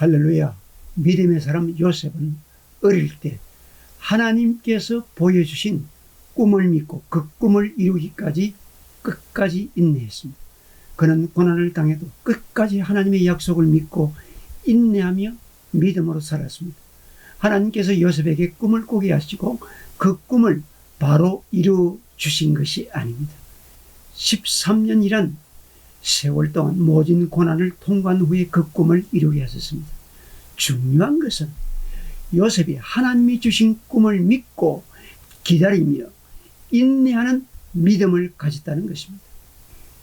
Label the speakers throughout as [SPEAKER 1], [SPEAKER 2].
[SPEAKER 1] 할렐루야. 믿음의 사람 요셉은 어릴 때 하나님께서 보여주신 꿈을 믿고 그 꿈을 이루기까지 끝까지 인내했습니다. 그는 고난을 당해도 끝까지 하나님의 약속을 믿고 인내하며 믿음으로 살았습니다. 하나님께서 요셉에게 꿈을 꾸게 하시고 그 꿈을 바로 이루 주신 것이 아닙니다. 13년이란 세월 동안 모진 고난을 통과한 후에 그 꿈을 이루게 하셨습니다. 중요한 것은 요셉이 하나님이 주신 꿈을 믿고 기다리며 인내하는 믿음을 가졌다는 것입니다.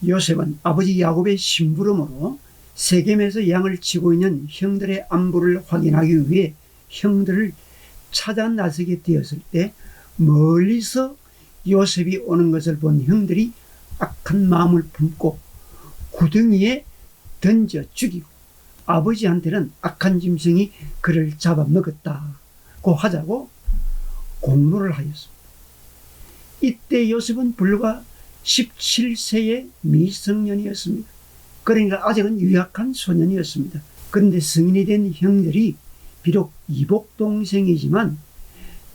[SPEAKER 1] 요셉은 아버지 야곱의 심부름으로 세겜에서 양을 치고 있는 형들의 안부를 확인하기 위해 형들을 찾아 나서게 되었을 때 멀리서 요셉이 오는 것을 본 형들이 악한 마음을 품고 구덩이에 던져 죽이고 아버지한테는 악한 짐승이 그를 잡아먹었다고 하자고 공로를 하였습니다. 이때 요셉은 불과 17세의 미성년이었습니다. 그러니까 아직은 유약한 소년이었습니다. 그런데 성인이 된 형들이 비록 이복 동생이지만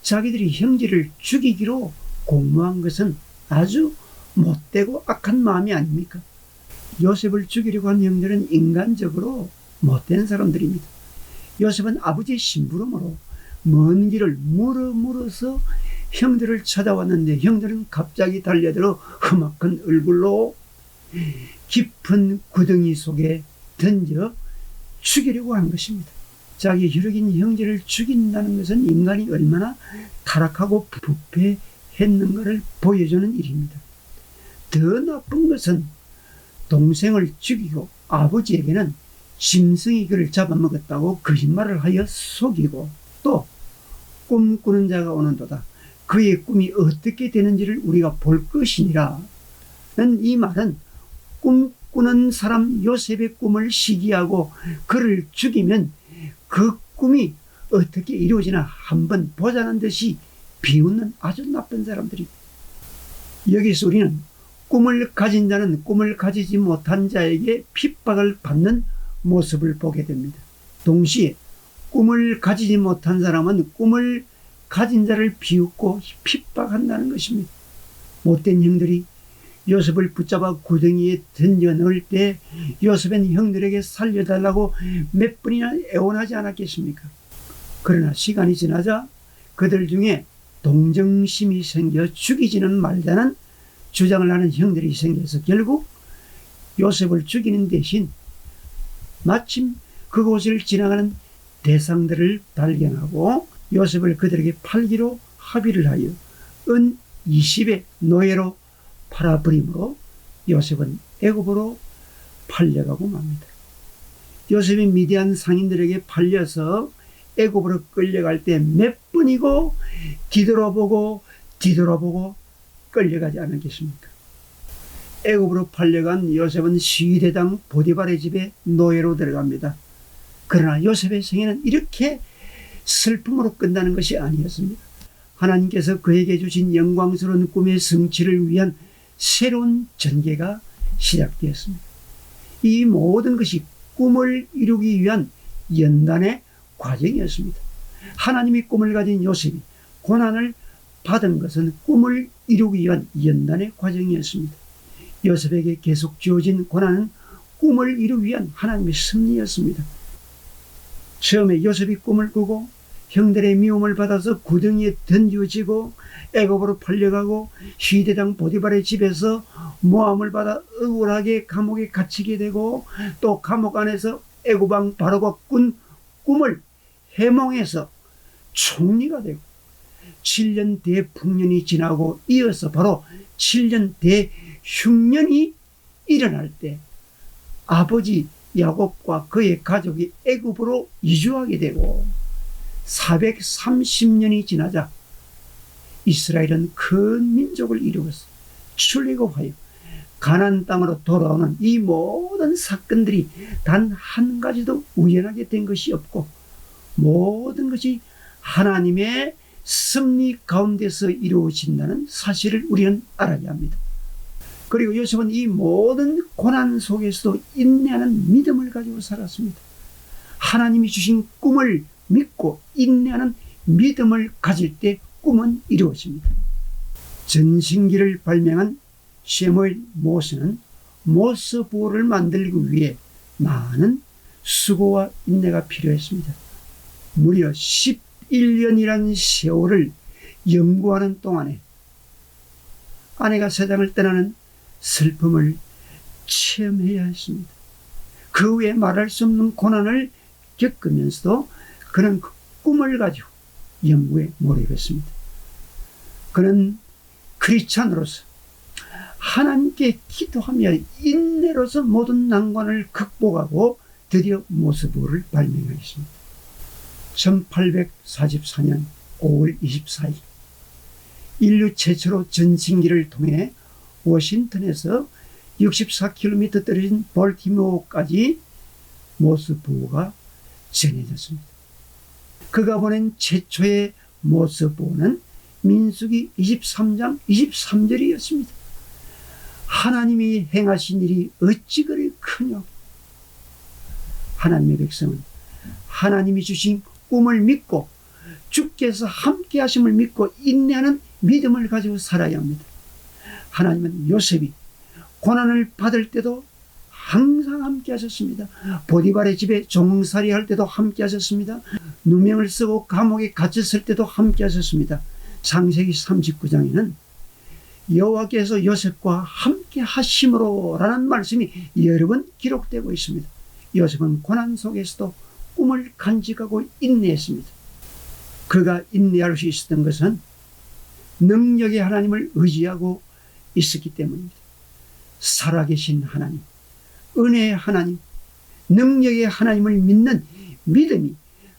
[SPEAKER 1] 자기들이 형제를 죽이기로 공모한 것은 아주 못되고 악한 마음이 아닙니까? 요셉을 죽이려고 한 형들은 인간적으로 못된 사람들입니다. 요셉은 아버지의 심부름으로 먼 길을 물어 물어서 형들을 찾아왔는데 형들은 갑자기 달려들어 험악한 얼굴로 깊은 구덩이 속에 던져 죽이려고 한 것입니다. 자기 혈육인 형제를 죽인다는 것은 인간이 얼마나 타락하고 부패했는가를 보여주는 일입니다. 더 나쁜 것은 동생을 죽이고 아버지에게는 짐승이 그를 잡아먹었다고 거짓말을 하여 속이고 또 꿈꾸는 자가 오는도다. 그의 꿈이 어떻게 되는지를 우리가 볼 것이니라. 이 말은 꿈꾸는 사람 요셉의 꿈을 시기하고 그를 죽이면 그 꿈이 어떻게 이루어지나 한번 보자는 듯이 비웃는 아주 나쁜 사람들이 여기서 우리는 꿈을 가진 자는 꿈을 가지지 못한 자에게 핍박을 받는 모습을 보게 됩니다. 동시에 꿈을 가지지 못한 사람은 꿈을 가진 자를 비웃고 핍박한다는 것입니다. 못된 형들이 요셉을 붙잡아 구덩이에 던져 넣을 때 요셉은 형들에게 살려달라고 몇 번이나 애원하지 않았겠습니까? 그러나 시간이 지나자 그들 중에 동정심이 생겨 죽이지는 말자는 주장을 하는 형들이 생겨서 결국 요셉을 죽이는 대신 마침 그곳을 지나가는 대상들을 발견하고 요셉을 그들에게 팔기로 합의를 하여 은 20의 노예로 팔아버림으로 요셉은 애굽으로 팔려가고 맙니다. 요셉이 미디안 상인들에게 팔려서 애굽으로 끌려갈 때 몇 번이고 뒤돌아보고 뒤돌아보고 끌려가지 않았겠습니까? 애굽으로 팔려간 요셉은 시대당 보디발의 집에 노예로 들어갑니다. 그러나 요셉의 생애는 이렇게 슬픔으로 끝나는 것이 아니었습니다. 하나님께서 그에게 주신 영광스러운 꿈의 성취를 위한 새로운 전개가 시작되었습니다. 이 모든 것이 꿈을 이루기 위한 연단의 과정이었습니다. 하나님이 꿈을 가진 요셉이 고난을 받은 것은 꿈을 이루기 위한 연단의 과정이었습니다. 요셉에게 계속 주어진 고난은 꿈을 이루기 위한 하나님의 섭리였습니다. 처음에 요셉이 꿈을 꾸고 형들의 미움을 받아서 구덩이에 던져지고 애굽으로 팔려가고 시대당 보디발의 집에서 모함을 받아 억울하게 감옥에 갇히게 되고 또 감옥 안에서 애굽왕 바로가 꾼 꿈을 해몽해서 총리가 되고 7년 대풍년이 지나고 이어서 바로 7년 대 흉년이 일어날 때 아버지 야곱과 그의 가족이 애굽으로 이주하게 되고 430년이 지나자 이스라엘은 큰 민족을 이루었어. 출애굽하여 가나안 땅으로 돌아오는 이 모든 사건들이 단 한 가지도 우연하게 된 것이 없고 모든 것이 하나님의 섭리 가운데서 이루어진다는 사실을 우리는 알아야 합니다. 그리고 요셉은 이 모든 고난 속에서도 인내하는 믿음을 가지고 살았습니다. 하나님이 주신 꿈을 믿고 인내하는 믿음을 가질 때 꿈은 이루어집니다. 전신기를 발명한 쉐모일 모스는 모스 보호를 만들기 위해 많은 수고와 인내가 필요했습니다. 무려 11년이라는 세월을 연구하는 동안에 아내가 세상을 떠나는 슬픔을 체험해야 했습니다. 그 후에 말할 수 없는 고난을 겪으면서도 그는 그 꿈을 가지고 연구에 몰입했습니다. 그는 크리스찬으로서 하나님께 기도하며 인내로서 모든 난관을 극복하고 드디어 모스부를 발명하였습니다. 1844년 5월 24일 인류 최초로 전신기를 통해 워싱턴에서 64km 떨어진 볼티모어까지 모스부호가 전해졌습니다. 그가 보낸 최초의 모스부호는 민수기 23장 23절이었습니다. 하나님이 행하신 일이 어찌 그리 크뇨. 하나님의 백성은 하나님이 주신 꿈을 믿고 주께서 함께 하심을 믿고 인내하는 믿음을 가지고 살아야 합니다. 하나님은 요셉이 고난을 받을 때도 항상 함께 하셨습니다. 보디발의 집에 종살이 할 때도 함께 하셨습니다. 누명을 쓰고 감옥에 갇혔을 때도 함께 하셨습니다. 창세기 39장에는 여호와께서 요셉과 함께 하심으로라는 말씀이 여러 번 기록되고 있습니다. 요셉은 고난 속에서도 꿈을 간직하고 인내했습니다. 그가 인내할 수 있었던 것은 능력의 하나님을 의지하고 있었기 때문입니다. 살아계신 하나님, 은혜의 하나님, 능력의 하나님을 믿는 믿음이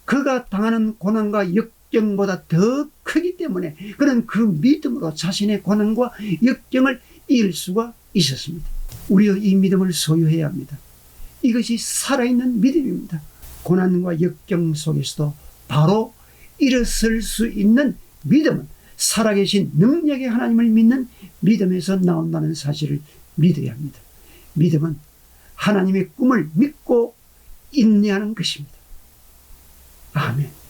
[SPEAKER 1] 그가 당하는 고난과 역경보다 더 크기 때문에 그는 그 믿음으로 자신의 고난과 역경을 이길 수가 있었습니다. 우리가 이 믿음을 소유해야 합니다. 이것이 살아있는 믿음입니다. 고난과 역경 속에서도 바로 일어설 수 있는 믿음은 살아계신 능력의 하나님을 믿는 믿음에서 나온다는 사실을 믿어야 합니다. 믿음은 하나님의 꿈을 믿고 인내하는 것입니다. 아멘.